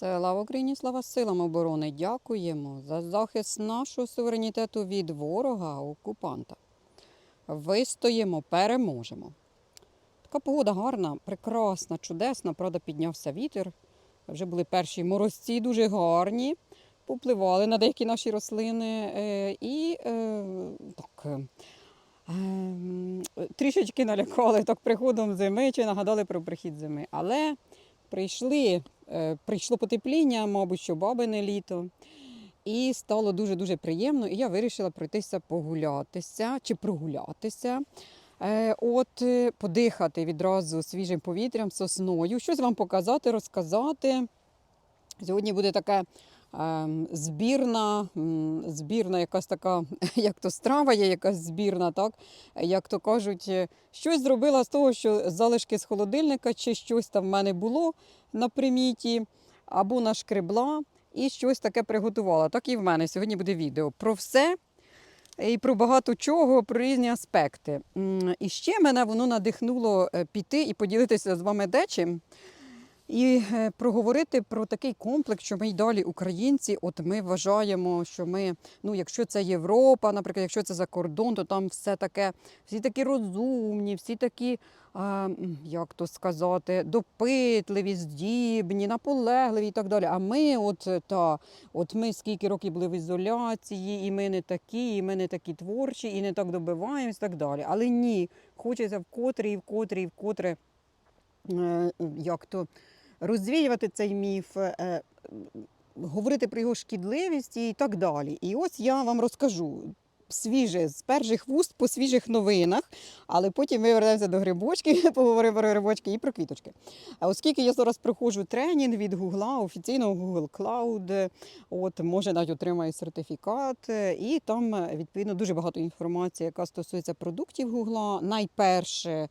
Слава Україні, слава силам оборони! Дякуємо за захист нашого суверенітету від ворога окупанта. Вистоїмо, переможемо. Така погода гарна, прекрасна, чудесна. Правда, піднявся вітер. Вже були перші морозці дуже гарні, попливали на деякі наші рослини. е, І е, так, е, ем, трішечки налякали так приходом зими чи нагадали про прихід зими. Але прийшли, прийшло потепління, мабуть, що бабине літо. І стало дуже-дуже приємно. І я вирішила пройтися погулятися чи прогулятися. Е, От е, подихати відразу свіжим повітрям, сосною, щось вам показати, розказати. Сьогодні буде така ем, збірна, збірна якась така, як то страва є, якась збірна, так? Як то кажуть, е, щось зробила з того, що залишки з холодильника, чи щось там в мене було на приміті, або нашкребла, і щось таке приготувала. Так і в мене сьогодні буде відео про все. І про багато чого, про різні аспекти. І ще мене воно надихнуло е, піти і поділитися з вами дечим. І е, проговорити про такий комплекс, що ми й далі українці. От ми вважаємо, що ми, ну якщо це Європа, наприклад, якщо це за кордон, то там все таке, всі такі розумні, всі такі, а, як то сказати, допитливі, здібні, наполегливі і так далі. А ми, от е, та, от ми скільки років були в ізоляції, і ми не такі, і ми не такі творчі, і не так добиваємось, і так далі. Але ні, хочеться вкотре і вкотре і вкотре, е, як то розвіювати цей міф, е, говорити про його шкідливість і так далі. І ось я вам розкажу свіже, з перших вуст по свіжих новинах, але потім ми вернемося до грибочки, поговоримо про грибочки і про квіточки. А оскільки я зараз проходжу тренінг від Гугла, офіційного Google Cloud, от може навіть отримаю сертифікат, е, і там е, відповідно дуже багато інформації, яка стосується продуктів Гугла. Найперше.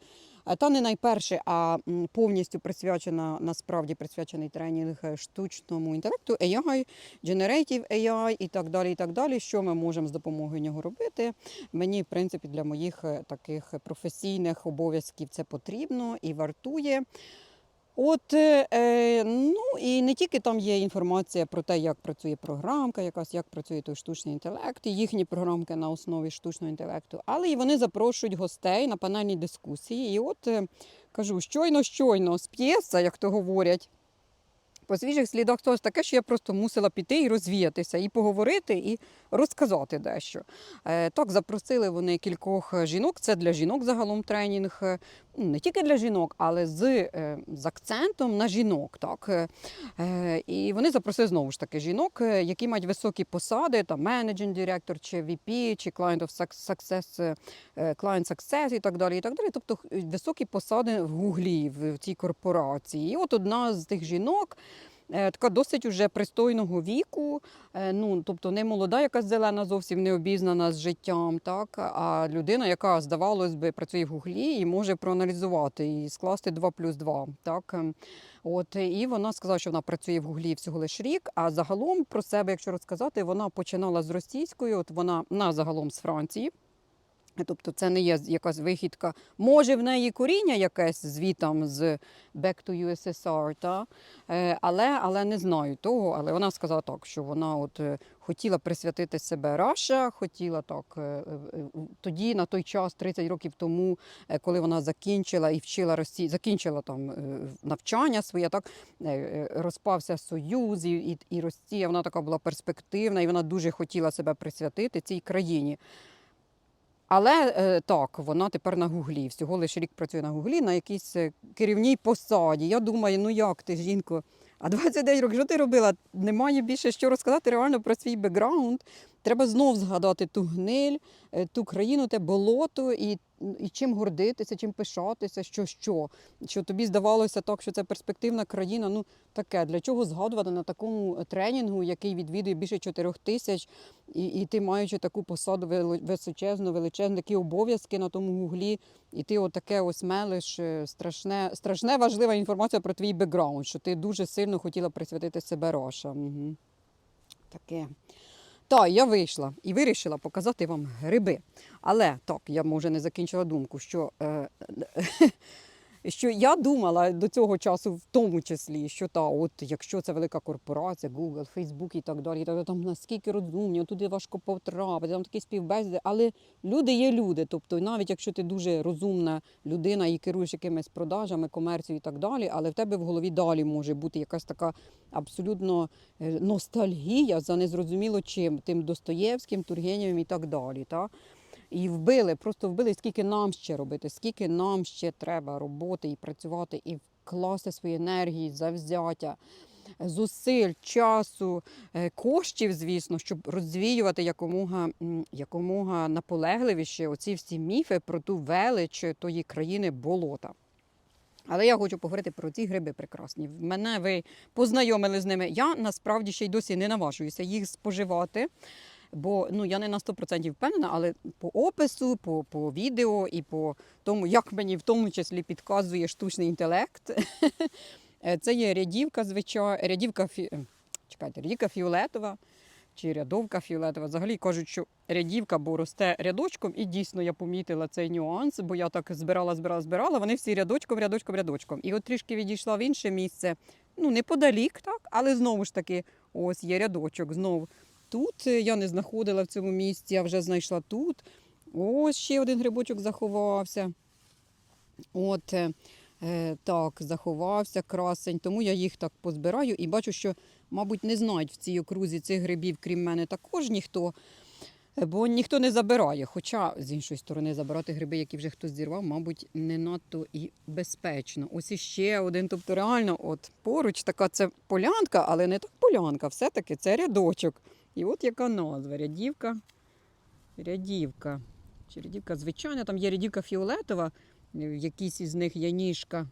Та не найперше, а повністю присвячена, насправді присвячений тренінг е, штучному інтелекту, AI, Generative AI і так далі. і так далі. Що ми можемо з допомогою нього робити? Мені, в принципі, для моїх е, таких професійних обов'язків це потрібно і вартує. От, е, е, ну і не тільки там є інформація про те, як працює програмка, якась як працює той штучний інтелект, і їхні програмки на основі штучного інтелекту, але і вони запрошують гостей на панельні дискусії. І от е, кажу, щойно, щойно з п'єса, як то говорять. По свіжих слідах того таке, що я просто мусила піти і розвіятися, і поговорити, і розказати дещо. Так, запросили вони кількох жінок. Це для жінок загалом тренінг, не тільки для жінок, але з, е, з акцентом на жінок. Так. Е, е, і вони запросили знову ж таки жінок, які мають високі посади, там менеджер директор, чи VP, чи Client of Success, Client Success і так далі. І так далі. Тобто високі посади в Гуглі, в цій корпорації. І от одна з тих жінок. Е, Така досить уже пристойного віку, е, ну тобто не молода, якась зелена, зовсім не обізнана з життям, так а людина, яка здавалось би працює в гуглі і може проаналізувати і скласти 2 плюс 2. Так ем, от і вона сказала, що вона працює в гуглі всього лиш рік. А загалом про себе, якщо розказати, вона починала з російської, от вона на загалом з Франції. Тобто це не є якась вихідка. Може, в неї коріння якесь звітом з Back to USSR, та? Е, але, але не знаю того. Але вона сказала так, що вона от е, хотіла присвятити себе Раша, хотіла так. е, Тоді, на той час, 30 років тому, коли вона закінчила і вчила Росії, закінчила там навчання своє, так розпався Союз, і, і Росія вона така була перспективна, і вона дуже хотіла себе присвятити цій країні. Але е, так, вона тепер на Гуглі. Всього лише рік працює на Гуглі на якійсь е, керівній посаді. Я думаю, ну як ти, жінко? А 29 років, що ти робила? Немає більше що розказати реально про свій бекграунд. Треба знов згадати ту гниль, е, ту країну, те болото, і, і чим гордитися, чим пишатися, що що. Що тобі здавалося так, що це перспективна країна. Ну таке, для чого згадувати на такому тренінгу, який відвідує більше 4 тисяч, і, і ти маючи таку посаду височезну, величезну, такі обов'язки на тому гуглі, і ти отаке ось мелиш е, страшне, страшне важлива інформація про твій бекграунд, що ти дуже сильно хотіла присвятити себе Роша. Угу. Таке. То я вийшла і вирішила показати вам гриби. Але так, я може не закінчила думку, що е, що я думала до цього часу, в тому числі, що та, от якщо це велика корпорація, Google, Facebook і так далі, то там наскільки розумні, туди важко потрапити, там такі співбесіди. Але люди є люди. Тобто, навіть якщо ти дуже розумна людина і керуєш якимись продажами, комерцією і так далі, але в тебе в голові далі може бути якась така абсолютно е, ностальгія за незрозуміло чим, тим Достоєвським, Тургенєвим і так далі. Та? І вбили, просто вбили, скільки нам ще робити, скільки нам ще треба роботи і працювати, і вкласти свої енергії, завзяття, зусиль, часу, е, коштів, звісно, щоб розвіювати якомога, якомога наполегливіше оці всі міфи про ту велич тої країни болота. Але я хочу поговорити про ці гриби прекрасні. Мене ви познайомили з ними. Я насправді ще й досі не наважуюся їх споживати. Бо ну я не на 100% впевнена, але по опису, по, по відео і по тому, як мені в тому числі підказує штучний інтелект, це є рядівка, звичайно, рядівка фі... е, чекайте, рядівка фіолетова чи рядовка фіолетова. Взагалі кажуть, що рядівка, бо росте рядочком, і дійсно я помітила цей нюанс, бо я так збирала, збирала, збирала. Вони всі рядочком, рядочком, рядочком. І от трішки відійшла в інше місце, ну неподалік, так, але знову ж таки, ось є рядочок знову. Тут е, я не знаходила в цьому місці, я вже знайшла тут. Ось ще один грибочок заховався. От е, е, так, заховався красень, тому я їх так позбираю і бачу, що, мабуть, не знають в цій окрузі цих грибів, крім мене, також ніхто. Бо ніхто не забирає. Хоча, з іншої сторони, забирати гриби, які вже хтось зірвав, мабуть, не надто і безпечно. Ось іще один. Тобто, реально, от поруч така це полянка, але не так полянка, все-таки це рядочок. І от яка назва рядівка. Рядівка. Чи рядівка звичайна, там є рядівка фіолетова, в якійсь із них є ніжка.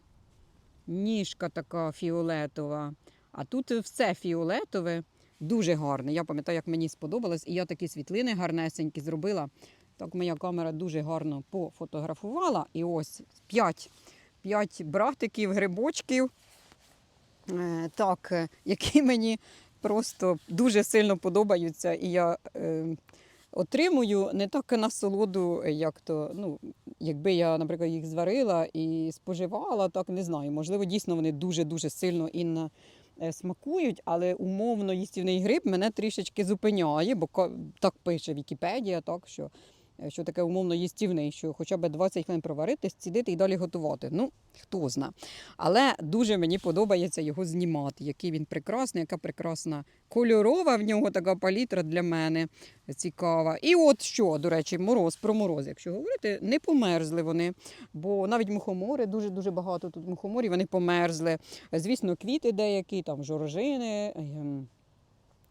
Ніжка така фіолетова. А тут все фіолетове, дуже гарне. Я пам'ятаю, як мені сподобалось, і я такі світлини гарнесенькі зробила. Так моя камера дуже гарно пофотографувала. І ось 5, 5 братиків, грибочків. Е, так, е, які мені просто дуже сильно подобаються. І я е, отримую не так насолоду, як то, ну, якби я, наприклад, їх зварила і споживала, так не знаю. Можливо, дійсно вони дуже-дуже сильно і на, е, смакують, але умовно їстівний гриб мене трішечки зупиняє, бо так пише Вікіпедія, так, що, що таке умовно їстівний, що хоча б 20 хвилин проварити, зцідити і далі готувати. Ну, хто зна. Але дуже мені подобається його знімати, який він прекрасний, яка прекрасна кольорова в нього така палітра для мене цікава. І от що, до речі, мороз про мороз, якщо говорити, не померзли вони, бо навіть мухомори, дуже-дуже багато тут мухоморів, вони померзли. Звісно, квіти деякі, там жорожини.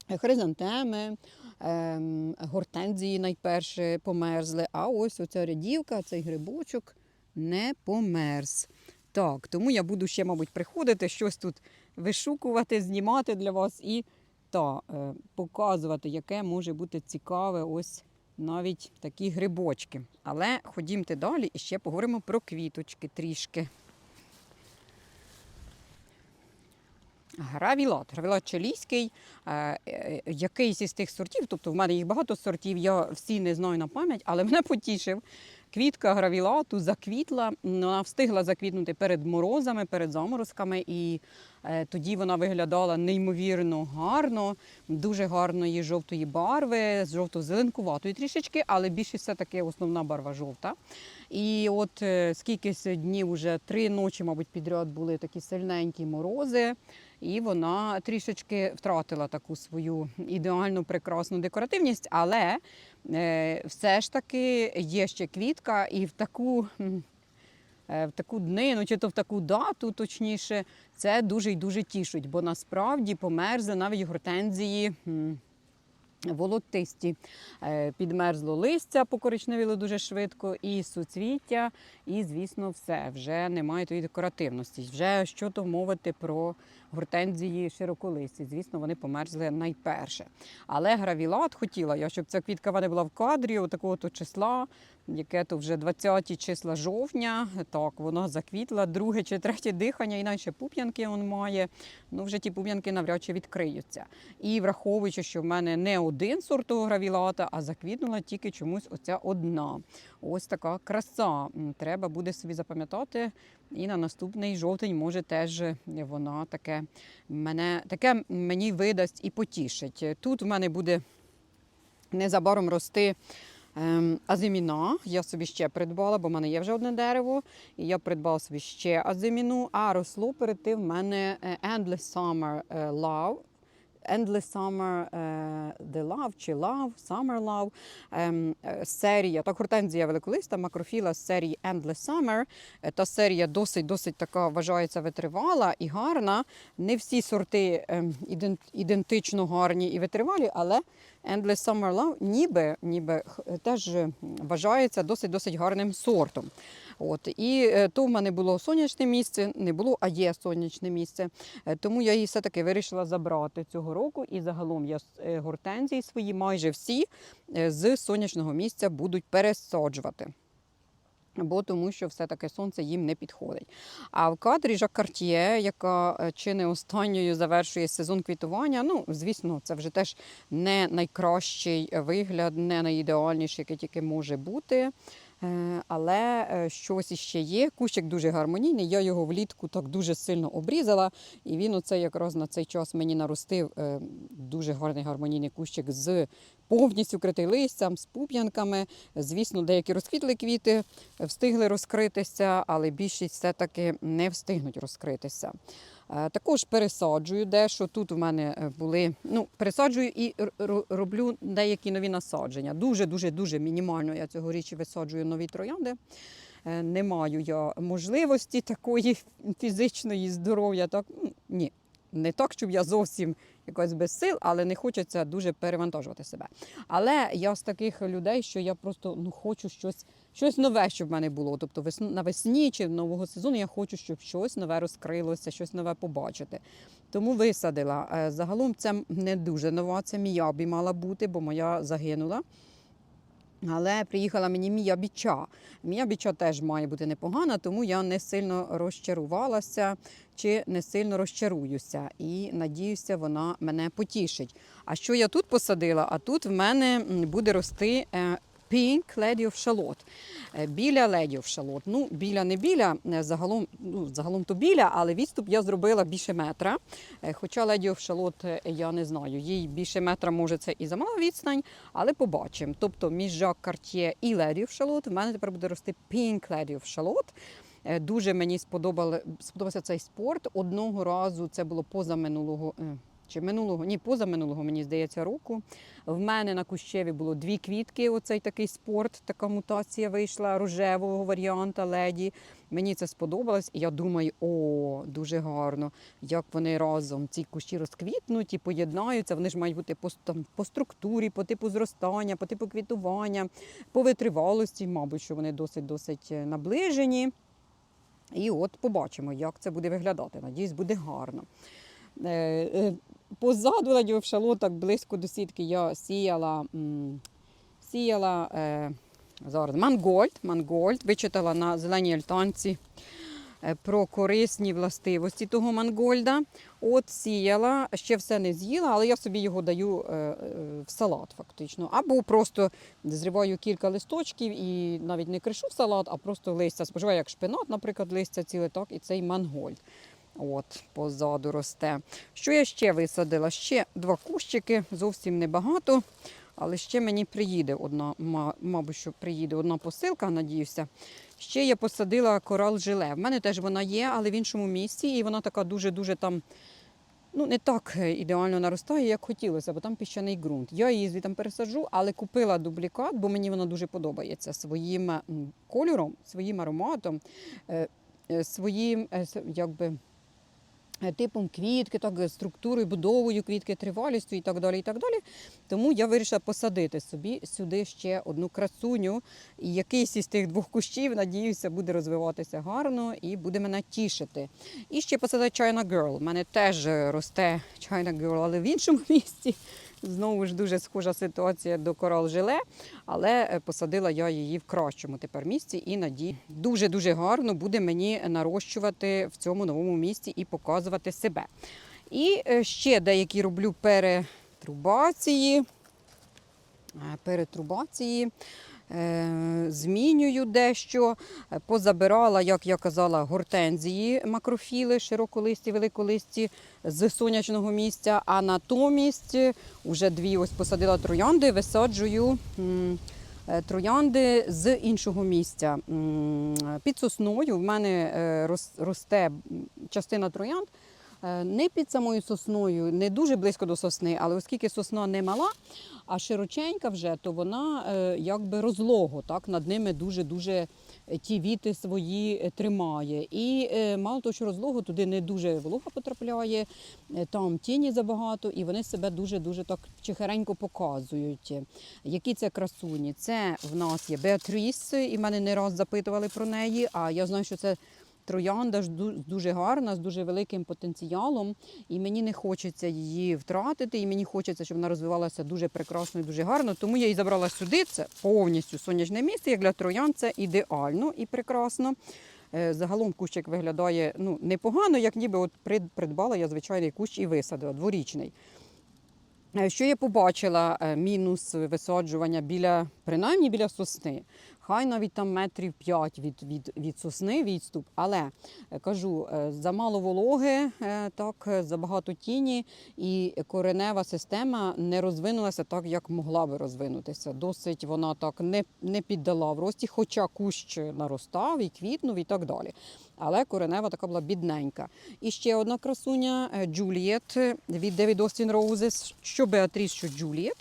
Ем, Хризантеми, ем, гортензії найперше померзли, а ось оця рядівка, цей грибочок не померз. Так, тому я буду ще, мабуть, приходити, щось тут вишукувати, знімати для вас і та, е, показувати, яке може бути цікаве ось навіть такі грибочки. Але ходімте далі і ще поговоримо про квіточки трішки. Гравілат. Гравілат чилійський, е, е, якийсь із тих сортів, тобто в мене їх багато сортів, я всі не знаю на пам'ять, але мене потішив. Квітка гравілату заквітла, вона встигла заквітнути перед морозами, перед заморозками, і е, тоді вона виглядала неймовірно гарно, дуже гарної жовтої барви, з жовто-зеленкуватої трішечки, але більше все-таки основна барва жовта. І от скількись днів, уже три ночі, мабуть, підряд були такі сильненькі морози, і вона трішечки втратила таку свою ідеальну прекрасну декоративність, але е, все ж таки є ще квітка, і в таку. е, В таку днину, чи то в таку дату, точніше, це дуже й дуже тішить, бо насправді померзли навіть гортензії волотисті. Е, Підмерзло листя, покоричневіло дуже швидко, і суцвіття, і, звісно, все. Вже немає тої декоративності. Вже що то мовити про гортензії широколисті. Звісно, вони померзли найперше. Але гравілат хотіла я, щоб ця квітка мене була в кадрі, отакого то числа, яке то вже 20 ті числа жовтня. Так, вона заквітла, друге чи третє дихання, і наче пуп'янки він має. Ну, вже ті пуп'янки навряд чи відкриються. І враховуючи, що в мене не один сорт гравілата, а заквітнула тільки чомусь оця одна. Ось така краса. Треба буде собі запам'ятати. І на наступний жовтень може теж вона таке мене таке мені видасть і потішить. Тут в мене буде незабаром рости. ем, Азиміна я собі ще придбала, бо в мене є вже одне дерево, і я придбала собі ще азиміну, а росло перед тим в мене е, Endless Summer е, Love. Endless Summer е, The Love чи Love, Summer Love. Ем, е, серія, так, гортензія великолиста, макрофіла з серії Endless Summer. Е, Та серія досить-досить така вважається витривала і гарна. Не всі сорти ем, ідентично гарні і витривалі, але Endless Summer Love ніби, ніби теж вважається досить-досить гарним сортом. От. І е, то в мене було сонячне місце, не було, а є сонячне місце. Е, Тому я її все-таки вирішила забрати цього року. І загалом я е, гортензії свої майже всі з сонячного місця будуть пересаджувати. Бо тому що все-таки сонце їм не підходить. А в кадрі Жак Картьє, яка чи не останньою завершує сезон квітування, ну, звісно, це вже теж не найкращий вигляд, не найідеальніший, який тільки може бути. Е, Але е, щось іще є. Кущик дуже гармонійний. Я його влітку так дуже сильно обрізала, і він оце якраз на цей час мені наростив е, дуже гарний гармонійний кущик з повністю критий листям, з пуп'янками. Звісно, деякі розквітли квіти встигли розкритися, але більшість все-таки не встигнуть розкритися. Е, Також пересаджую дещо. Тут у мене е, були, ну, пересаджую і роблю деякі нові насадження. Дуже, дуже, мінімально я цьогоріч висаджую нові троянди. Е, Не маю я можливості такої фізичної здоров'я. Так ні, не так, щоб я зовсім якось без сил, але не хочеться дуже перевантажувати себе. Але я з таких людей, що я просто ну, хочу щось, щось нове, щоб в мене було. Тобто весну, навесні чи нового сезону я хочу, щоб щось нове розкрилося, щось нове побачити. Тому висадила. Е, Загалом це не дуже нова, це міябі мала бути, бо моя загинула. Але приїхала мені Мія Біча. Мія Біча теж має бути непогана, тому я не сильно розчарувалася чи не сильно розчаруюся. І надіюся, вона мене потішить. А що я тут посадила? А тут в мене буде рости е, Pink Lady of Shallot. Е, Біля Lady of Shallot. Ну, біля не біля, е, загалом, ну, загалом то біля, але відступ я зробила більше метра. Е, Хоча Lady of Shallot, е, я не знаю, їй більше метра може це і замала відстань, але побачимо. Тобто між Жак Картьє і Lady of Shallot в мене тепер буде рости Pink Lady of Shallot. Е, Дуже мені сподобався цей спорт. Одного разу це було позаминулого. Е, Чи минулого, ні, позаминулого, мені здається, року. В мене на Кущеві було дві квітки. Оцей такий спорт, така мутація вийшла рожевого варіанта леді. Мені це сподобалось, і я думаю, о, дуже гарно, як вони разом ці кущі розквітнуть і поєднаються. Вони ж мають бути по, там, по структурі, по типу зростання, по типу квітування, по витривалості, мабуть, що вони досить-досить е, наближені. І от побачимо, як це буде виглядати. Надіюсь, буде гарно. Позаду ладів шалоток близько до сітки я сіяла, сіяла е, зараз мангольд, мангольд, вичитала на зеленій альтанці е, про корисні властивості того мангольда. От сіяла, ще все не з'їла, але я собі його даю е, е, в салат фактично. Або просто зриваю кілька листочків і навіть не кришу в салат, а просто листя споживаю як шпинат, наприклад, листя ціле так, і цей мангольд. От, позаду росте. Що я ще висадила? Ще два кущики, зовсім небагато, але ще мені приїде одна, мабуть, що приїде одна посилка, надіюся. Ще я посадила корал жиле. В мене теж вона є, але в іншому місці, і вона така дуже-дуже там. Ну, не так е, ідеально наростає, як хотілося, бо там піщаний ґрунт. Я її звідти пересаджу, але купила дублікат, бо мені вона дуже подобається своїм кольором, своїм ароматом, е, е, своїм якби, типом квітки, так, е, структурою, будовою квітки, тривалістю і так далі. і так далі. Тому я вирішила посадити собі сюди ще одну красуню. І якийсь із тих двох кущів, надіюся, буде розвиватися гарно і буде мене тішити. І ще посадила China Girl. У мене теж е, росте China Girl, але в іншому місці. Знову ж дуже схожа ситуація до корал жиле, але е, посадила я її в кращому тепер місці і надію, дуже дуже гарно буде мені нарощувати в цьому новому місці і показувати себе. І е, ще деякі роблю перетрубації. Е, Перетрубації. Е, Змінюю дещо, Е, позабирала, як я казала, гортензії макрофіли, широколисті, великолисті з сонячного місця, а натомість е, вже дві ось посадила троянди, висаджую е, троянди з іншого місця. Під сосною в мене е, росте частина троянд. Е, Не під самою сосною, не дуже близько до сосни, але оскільки сосна не мала, а широченька вже, то вона е, якби розлого, так, над ними дуже-дуже ті віти свої е, тримає. І е, мало того, що розлого, туди не дуже волога потрапляє, е, там тіні забагато, і вони себе дуже-дуже так чихеренько показують. Які це красуні? Це в нас є Беатріс, і мене не раз запитували про неї, а я знаю, що це. Троянда ж дуже гарна, з дуже великим потенціалом, і мені не хочеться її втратити, і мені хочеться, щоб вона розвивалася дуже прекрасно і дуже гарно. Тому я її забрала сюди. Це повністю сонячне місце. Як для троян це ідеально і прекрасно. Е, Загалом кущик виглядає ну, непогано, як ніби от придбала я звичайний кущ і висадила, дворічний. Е, Що я побачила е, мінус висаджування біля, принаймні біля сосни. Хай навіть там метрів 5 від, від, від сосни відступ, але е, кажу, е, замало вологи, е, так, забагато тіні, і коренева система не розвинулася так, як могла би розвинутися. Досить вона так не, не піддала в рості, хоча кущ наростав і квітнув і так далі. Але коренева така була бідненька. І ще одна красуня Джулієт від David Austin Roses, що Беатріс, що Джулієт.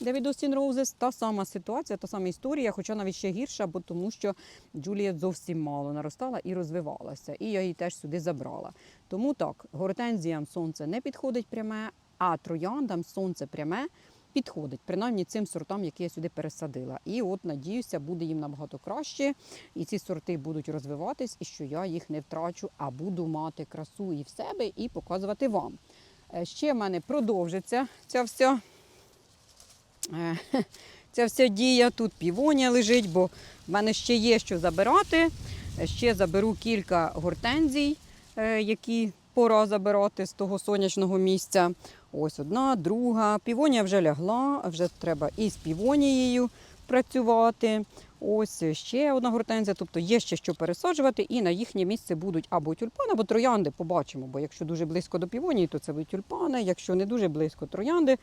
Austin Roses, та сама ситуація, та сама історія, хоча навіть ще гірша, бо тому що Джулієт зовсім мало наростала і розвивалася. І я її теж сюди забрала. Тому так, гортензіям сонце не підходить пряме, а трояндам сонце пряме підходить, принаймні цим сортам, які я сюди пересадила. І от надіюся, буде їм набагато краще, і ці сорти будуть розвиватись, і що я їх не втрачу, а буду мати красу і в себе, і показувати вам. Е, Ще в мене продовжиться ця вся, ця вся дія. Тут півонія лежить, бо в мене ще є що забирати. Е, Ще заберу кілька гортензій, е, які пора забирати з того сонячного місця. Ось одна, друга. Півонія вже лягла, вже треба і з півонією працювати. Ось ще одна гортензія, тобто є ще що пересаджувати, і на їхнє місце будуть або тюльпани, або троянди. Побачимо. Бо якщо дуже близько до півонії, то це будуть тюльпани. Якщо не дуже близько троянди,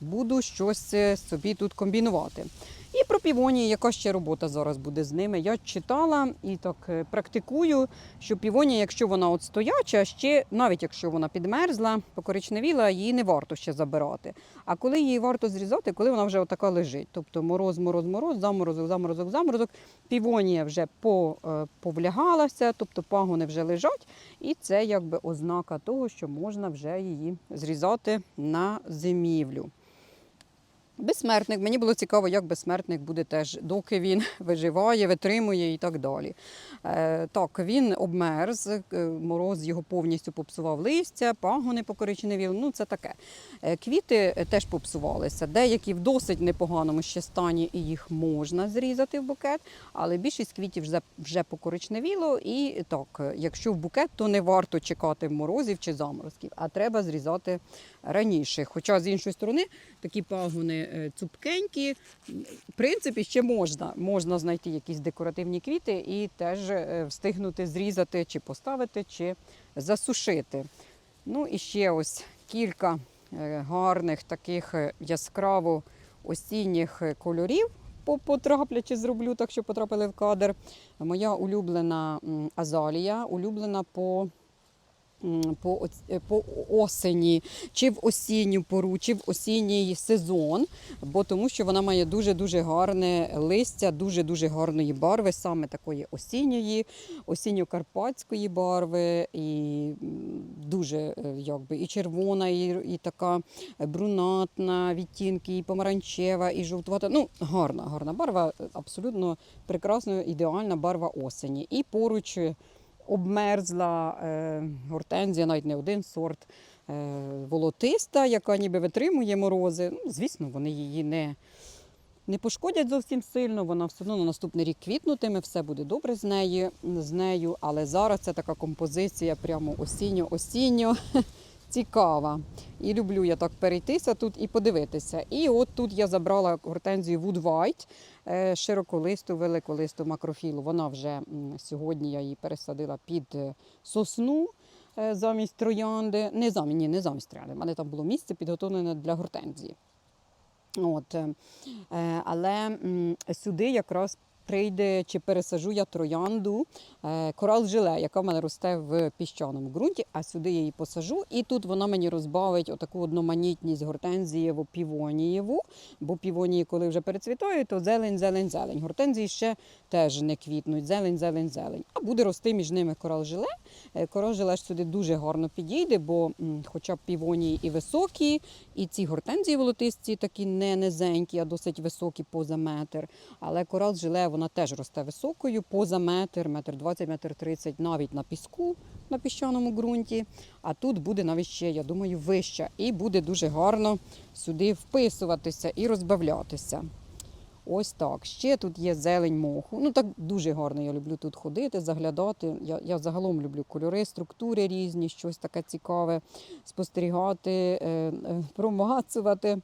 буду щось е, собі тут комбінувати. І про півонії, яка ще робота зараз буде з ними. Я читала і так е, практикую, що півонія, якщо вона от стояча, ще навіть якщо вона підмерзла, покоричневіла, її не варто ще забирати. А коли її варто зрізати, коли вона вже отака лежить. Тобто мороз, мороз, мороз, заморозок, заморозок, заморозок, півонія вже е, повлягалася, тобто пагони вже лежать, і це якби ознака того, що можна вже її зрізати на зимівлю. Безсмертник. Мені було цікаво, як безсмертник буде теж, доки він виживає, витримує і так далі. Е, так, він обмерз, е, мороз його повністю попсував листя, пагони покоричневіли, ну це таке. Е, квіти е, теж попсувалися. Деякі в досить непоганому ще стані, і їх можна зрізати в букет, але більшість квітів вже, вже покоричневіло. І так, е, якщо в букет, то не варто чекати морозів чи заморозків, а треба зрізати раніше. Хоча з іншої сторони такі пагони цупкенькі, в принципі, ще можна. Можна знайти якісь декоративні квіти і теж е, встигнути зрізати чи поставити, чи засушити. Ну і ще ось кілька е, гарних таких е, яскраво осінніх е, кольорів. по- Потраплячи зроблю, так що потрапили в кадр. Моя улюблена азалія, улюблена по по, е, по осені, чи в осінню пору, чи в осінній сезон, бо тому що вона має дуже-дуже гарне листя, дуже-дуже гарної барви, саме такої осінньої, осінньо-карпатської барви, і дуже е, якби, і червона, і, і така брунатна відтінки, і помаранчева, і жовтувата. Ну, гарна, гарна барва, абсолютно прекрасна, ідеальна барва осені. І поруч е, обмерзла е, гортензія, навіть не один сорт. е, Волотиста, яка ніби витримує морози. Ну, звісно, вони її не, не пошкодять зовсім сильно. Вона все одно на наступний рік квітнутиме, все буде добре з нею, з нею. Але зараз це така композиція прямо осінньо-осінньо. Цікава. І люблю я так перейтися тут і подивитися. І от тут я забрала гортензію Wood White, е, широколисту, великолисту макрофілу. Вона вже сьогодні я її пересадила під е, сосну е, замість троянди. Не замість, ні, не замість троянди. У мене там було місце підготовлене для гортензії. От, але сюди якраз прийде чи пересажу я троянду е, корал жиле, яка в мене росте в піщаному ґрунті, а сюди я її посажу, і тут вона мені розбавить отаку одноманітність гортензієву півонієву, бо півонії, коли вже перецвітають, то зелень, зелень, зелень. Гортензії ще теж не квітнуть, зелень, зелень, зелень. А буде рости між ними корал жиле. Е, Корал жиле ж сюди дуже гарно підійде, бо хоча б півонії і високі, і ці гортензії волотисті такі не низенькі, а досить високі поза метр. Але корал жиле вона теж росте високою, поза метр, метр 20, метр 30, навіть на піску на піщаному ґрунті. А тут буде навіть ще, я думаю, вища. І буде дуже гарно сюди вписуватися і розбавлятися. Ось так. Ще тут є зелень моху. Ну так дуже гарно. Я люблю тут ходити, заглядати. Я, я загалом люблю кольори, структури різні, щось таке цікаве, спостерігати, е, е, промацувати.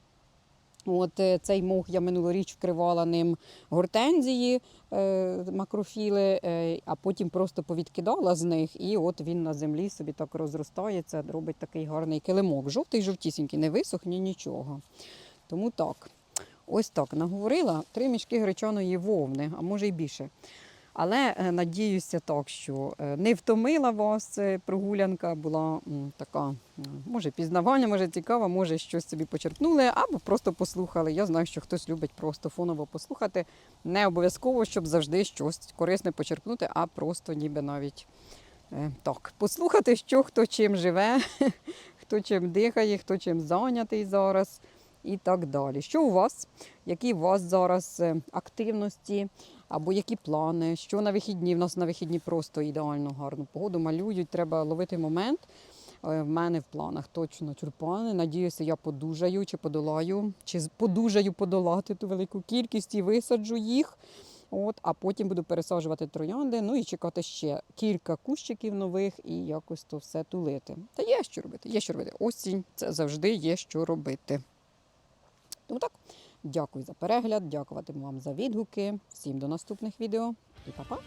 От е, цей мох я минулоріч вкривала ним гортензії, е, макрофіли, е, а потім просто повідкидала з них, і от він на землі собі так розростається, робить такий гарний килимок. Жовтий, жовтісінький, не висохне нічого. Тому так. Ось так наговорила три мішки гречаної вовни, а може й більше. Але е, надіюся так, що е, не втомила вас е, прогулянка, була така, може, пізнавання, може цікава, може щось собі почерпнули, або просто послухали. Я знаю, що хтось любить просто фоново послухати. Не обов'язково, щоб завжди щось корисне почерпнути, а просто ніби навіть так, послухати, що хто чим живе, хто чим дихає, хто чим зайнятий зараз і так далі. Що у вас? Які у вас зараз активності або які плани? Що на вихідні? В нас на вихідні просто ідеально гарну погоду малюють. Треба ловити момент. Е, В мене в планах точно тюльпани. Надіюся, я подужаю чи подолаю, чи подужаю подолати ту велику кількість і висаджу їх. От, а потім буду пересаджувати троянди, ну і чекати ще кілька кущиків нових і якось то все тулити. Та є що робити, є що робити. Осінь це завжди є що робити. Тому так, дякую за перегляд, дякуватиму вам за відгуки. Всім до наступних відео і па-па!